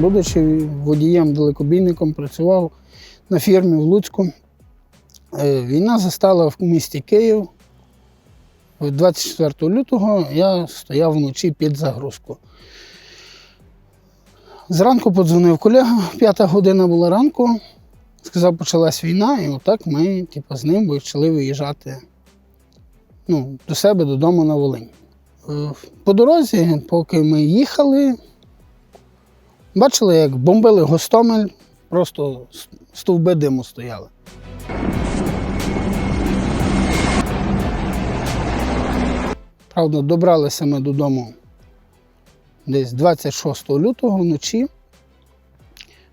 будучи водієм далекобійником, працював на фірмі в Луцьку. Е, Війна застала в місті Київ. 24 лютого я стояв вночі під загрузку. Зранку подзвонив колега, п'ята година була ранку. Сказав, почалась війна, і отак ми типу, з ним почали виїжджати ну, до себе додому на Волинь. Е, По дорозі, поки ми їхали, бачили, як бомбили Гостомель, просто стовби диму стояли. Правда, добралися ми додому десь 26 лютого вночі.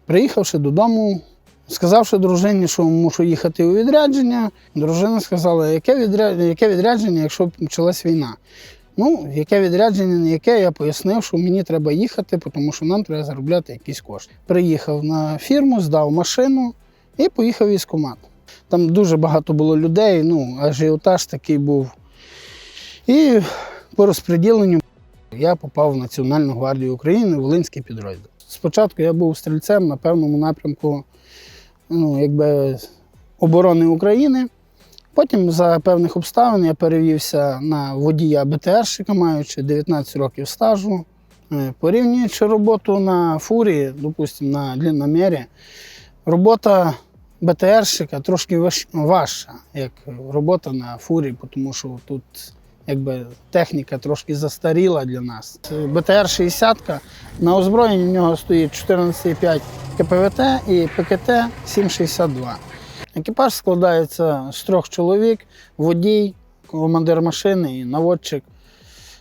Приїхавши додому, сказавши дружині, що мушу їхати у відрядження, дружина сказала, яке відрядження, яке відрядження, якщо почалась війна. Ну, яке відрядження, не яке, я пояснив, що мені треба їхати, тому що нам треба заробляти якісь кошти. Приїхав на фірму, здав машину і поїхав військкомат. Там дуже багато було людей, ну, ажіотаж такий був. І по розподіленню я попав в Національну гвардію України, Волинський підрозділ. Спочатку я був стрільцем на певному напрямку ну, якби, оборони України. Потім за певних обставин я перевівся на водія БТРщика, маючи 19 років стажу. Е, Порівнюючи роботу на фурі, допустимо, на длинномері, робота БТРщика трошки важ- важча, як робота на фурі, тому що тут якби, техніка трошки застаріла для нас. БТР-60 на озброєнні в нього стоїть 14,5 КПВТ і ПКТ 7,62. Екіпаж складається з трьох чоловік: водій, командир машини, наводчик,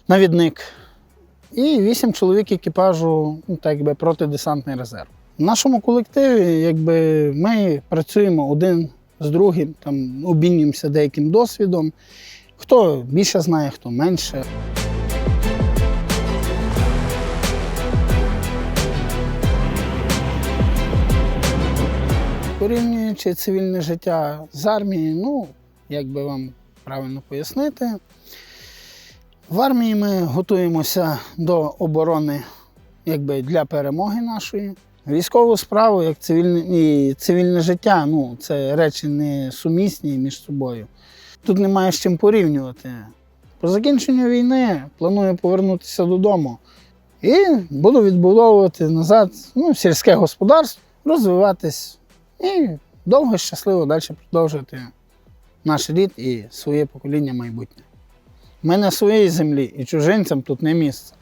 навідник. І вісім чоловік екіпажу, ну, так якби протидесантний резерв. В нашому колективі якби, ми працюємо один з другим, там, обмінюємося деяким досвідом. Хто більше знає, хто менше. Порівнюючи цивільне життя з армією, ну, як би вам правильно пояснити, в армії ми готуємося до оборони якби, для перемоги нашої. Військову справу, як цивільне, і цивільне життя, ну, це речі не сумісні між собою. Тут немає з чим порівнювати. По закінченню війни планую повернутися додому і буду відбудовувати назад ну, сільське господарство, розвиватись і довго щасливо далі продовжувати наш рід і своє покоління майбутнє. Ми на своїй землі і чужинцям тут не місце.